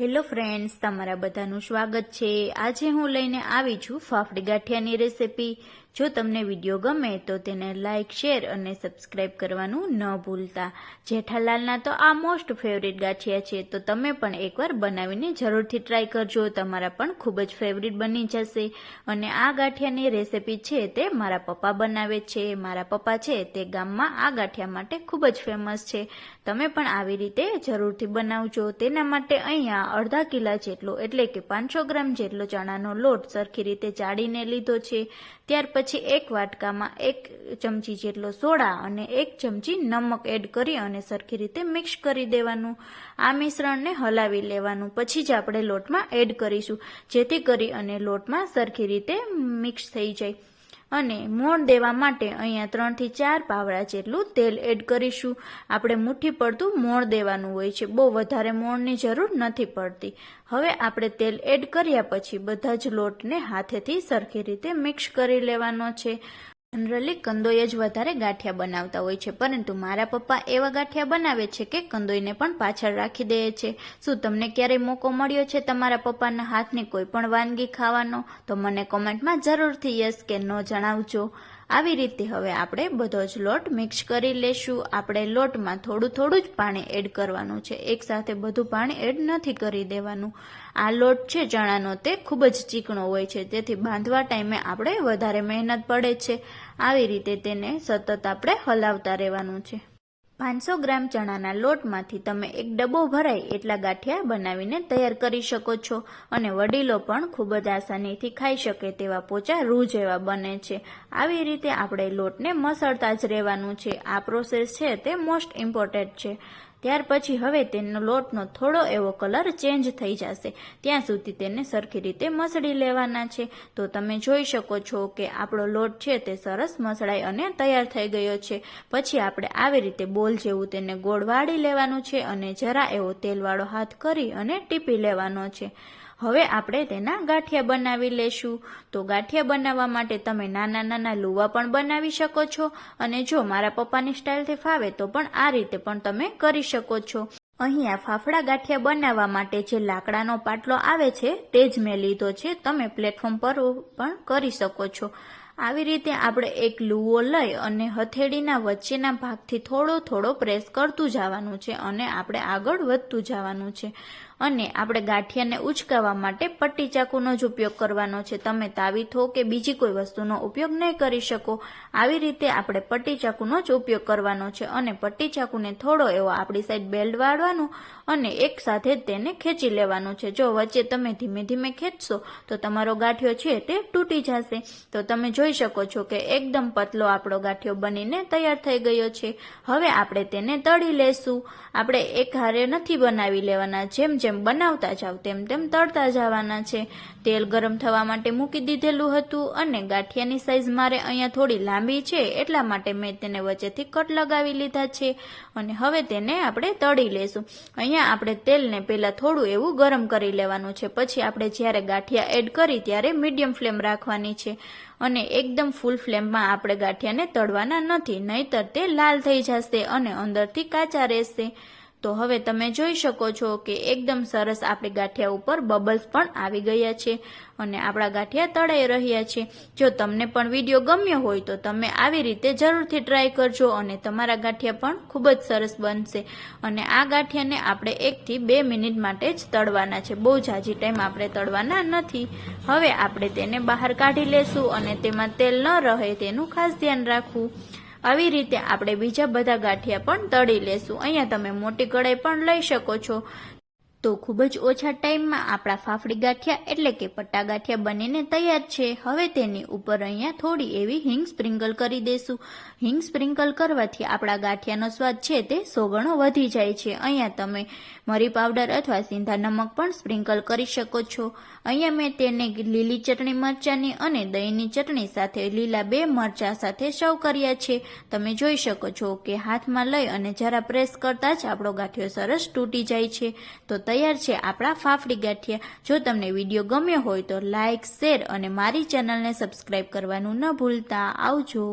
Hello friends તમારા બધાનું સ્વાગત છે. આજે હું લઈને આવી છું ફાફડી ગાંઠિયાની રેસિપી. જો તમને વીડિયો ગમે તો તેને લાઇક શેર અને સબસ્ક્રાઇબ કરવાનું ન ભૂલતા. જેઠાલાલના તો આ મોસ્ટ ફેવરિટ ગાંઠિયા છે, તો તમે પણ એકવાર બનાવીને જરૂરથી ટ્રાય કરજો. તમારા પણ ખૂબ જ ફેવરિટ બની જશે. અને આ ગાંઠિયાની રેસિપી છે તે મારા પપ્પા બનાવે છે. મારા પપ્પા છે તે ગામમાં આ ગાંઠિયા માટે ખૂબ જ ફેમસ છે. તમે પણ આવી રીતે જરૂરથી બનાવજો. તેના માટે અહીંયા અડધા કિલા જેટલો એટલે કે પાંચસો ગ્રામ જેટલો ચણાનો લોટ સરખી રીતે ચાળીને લીધો છે. ત્યાર પછી એક વાટકામાં એક ચમચી જેટલો સોડા અને એક ચમચી નમક એડ કરી અને સરખી રીતે મિક્સ કરી દેવાનું. આ મિશ્રણને હલાવી લેવાનું. પછી જ આપણે લોટમાં એડ કરીશું. જેથી કરી અને લોટમાં સરખી રીતે મિક્સ થઈ જાય. અને મોણ દેવા માટે અહીંયા ત્રણથી ચાર પાવડા જેટલું તેલ એડ કરીશું. આપણે મુઠ્ઠી પડતું મોણ દેવાનું હોય છે. બહુ વધારે મોણની જરૂર નથી પડતી. હવે આપણે તેલ એડ કર્યા પછી બધા જ લોટને હાથેથી સરખી રીતે મિક્સ કરી લેવાનો છે. જનરલી કંદોઈ જ વધારે ગાંઠિયા બનાવતા હોય છે, પરંતુ મારા પપ્પા એવા ગાંઠિયા બનાવે છે કે કંદોઈને પણ પાછળ રાખી દે છે. શું તમને ક્યારેય મોકો મળ્યો છે તમારા પપ્પાના હાથની કોઈ પણ વાનગી ખાવાનો? તો મને કોમેન્ટમાં જરૂરથી યસ કે નો જણાવજો. આવી રીતે હવે આપણે બધો જ લોટ મિક્સ કરી લેશું. આપણે લોટમાં થોડું થોડું જ પાણી એડ કરવાનું છે. એકસાથે બધું પાણી એડ નથી કરી દેવાનું. આ લોટ છે ચણાનો તે ખૂબ જ ચીકણો હોય છે. તેથી બાંધવા ટાઈમે આપણે વધારે મહેનત પડે છે. આવી રીતે તેને સતત આપણે હલાવતા રહેવાનું છે. પાંચસો ગ્રામ ચણાના લોટમાંથી તમે એક ડબ્બો ભરાય એટલા ગાંઠિયા બનાવીને તૈયાર કરી શકો છો અને વડીલો પણ ખૂબ જ આસાનીથી ખાઈ શકે તેવા પોચા રૂ જેવા બને છે. આવી રીતે આપણે લોટને મસળતા જ રહેવાનું છે. આ પ્રોસેસ છે તે મોસ્ટ ઇમ્પોર્ટન્ટ છે. ત્યાર પછી હવે તેનો લોટનો થોડો એવો કલર ચેન્જ થઈ જશે. ત્યાં સુધી તેને સરખી રીતે મસળી લેવાના છે. તો તમે જોઈ શકો છો કે આપણો લોટ છે તે સરસ મસળાઈ અને તૈયાર થઈ ગયો છે. પછી આપણે આવી રીતે બોલ જેવું તેને ગોળ વાળી લેવાનું છે અને જરા એવો તેલવાળો હાથ કરી અને ટીપી લેવાનો છે. હવે આપણે તેના ગાંઠિયા બનાવી લેશું. તો ગાંઠિયા બનાવવા માટે તમે નાના નાના લુવા પણ બનાવી શકો છો અને જો મારા પપ્પાની સ્ટાઇલથી ફાવે તો પણ આ રીતે પણ તમે કરી શકો છો. અહીંયા ફાફડા ગાંઠિયા બનાવવા માટે જે લાકડાનો પાટલો આવે છે તે જ મેં લીધો છે. તમે પ્લેટફોર્મ પર પણ કરી શકો છો. આવી રીતે આપણે એક લુવો લઈ અને હથેળીના વચ્ચેના ભાગથી થોડો થોડો પ્રેસ કરતું જવાનું છે અને આપણે આગળ વધતું જવાનું છે. અને આપણે ગાંઠિયાને ઉચકાવવા માટે પટ્ટી ચાકુનો જ ઉપયોગ કરવાનો છે. તમે તાવીથો કે બીજી કોઈ વસ્તુનો ઉપયોગ નહીં કરી શકો. આવી રીતે આપણે પટ્ટી ચાકુનો જ ઉપયોગ કરવાનો છે અને પટ્ટી ચાકુને થોડો એવો આપણી સાઈડ બેલ્ટ વાળવાનું અને એક સાથે તેને ખેંચી લેવાનું છે. જો વચ્ચે તમે ધીમે ધીમે ખેંચશો, તો તમારો ગાંઠિયો છે તે તૂટી જશે. તો તમે જોઈ શકો છો કે એકદમ પતલો આપણો ગાંઠિયો બનીને તૈયાર થઈ ગયો છે. હવે આપણે તેને તળી લેશું. આપણે એક હારે નથી બનાવી લેવાના. જેમ જેમ બનાવતા જાવ તેમ તેમ તળતા જવાના છે. તેલ ગરમ થવા માટે મૂકી દીધેલું હતું અને ગાંઠિયાની સાઇઝ મારે અહીંયા થોડી લાંબી છે, એટલા માટે મેં તેને વચ્ચેથી કટ લગાવી લીધા છે. અને હવે તેને આપણે તળી લેશું. અહીંયા આપણે તેલને પહેલાં થોડું એવું ગરમ કરી લેવાનું છે. પછી આપણે જ્યારે ગાંઠિયા એડ કરી ત્યારે મીડિયમ ફ્લેમ રાખવાની છે. અને એકદમ ફૂલ ફ્લેમમાં આપણે ગાંઠિયાને તળવાના નથી, નહીતર તે લાલ થઈ જશે અને અંદરથી કાચા રહેશે. તો હવે તમે જોઈ શકો છો કે એકદમ સરસ આપણે ગાંઠિયા ઉપર બબલ્સ પણ આવી ગયા છે અને આપણા ગાંઠિયા તળાઈ રહ્યા છે. જો તમને પણ વીડિયો ગમ્યો હોય તો તમે આવી રીતે જરૂરથી ટ્રાય કરજો અને તમારા ગાંઠિયા પણ ખૂબ જ સરસ બનશે. અને આ ગાંઠિયાને આપણે એકથી બે મિનિટ માટે જ તળવાના છે. બહુ જાજી ટાઈમ આપણે તળવાના નથી. હવે આપણે તેને બહાર કાઢી લેશું અને તેમાં તેલ ન રહે તેનું ખાસ ધ્યાન રાખવું. આવી રીતે આપણે બીજા બધા ગાંઠિયા પણ તળી લેશું. અહીંયા તમે મોટી કઢાઈ પણ લઈ શકો છો. તો ખૂબ જ ઓછા ટાઈમમાં આપણા ફાફડી ગાંઠિયા એટલે કે પટ્ટા ગાંઠિયા બનીને તૈયાર છે. હવે તેની ઉપર અહીંયા થોડી એવી હિંગ સ્પ્રિંકલ કરી દઈશું હિંગ સ્પ્રિંકલ કરવાથી આપણા ગાંઠિયાનો સ્વાદ છે તે સોગણો વધી જાય છે. અહીંયા તમે મરી પાવડર અથવા સિંધા નમક પણ સ્પ્રિંકલ કરી શકો છો. અહીંયા મેં તેને લીલી ચટણી મરચાંની અને દહીંની ચટણી સાથે લીલા બે મરચાં સાથે સર્વ કર્યા છે. તમે જોઈ શકો છો કે હાથમાં લઈ અને જરા પ્રેસ કરતા જ આપણો ગાંઠિયો સરસ તૂટી જાય છે. તો તૈયાર છે આપણા ફાફડી ગાંઠિયા. જો તમને વીડિયો ગમ્યો હોય તો લાઇક શેર અને મારી ચેનલને સબસ્ક્રાઈબ કરવાનું ન ભૂલતા. આવજો.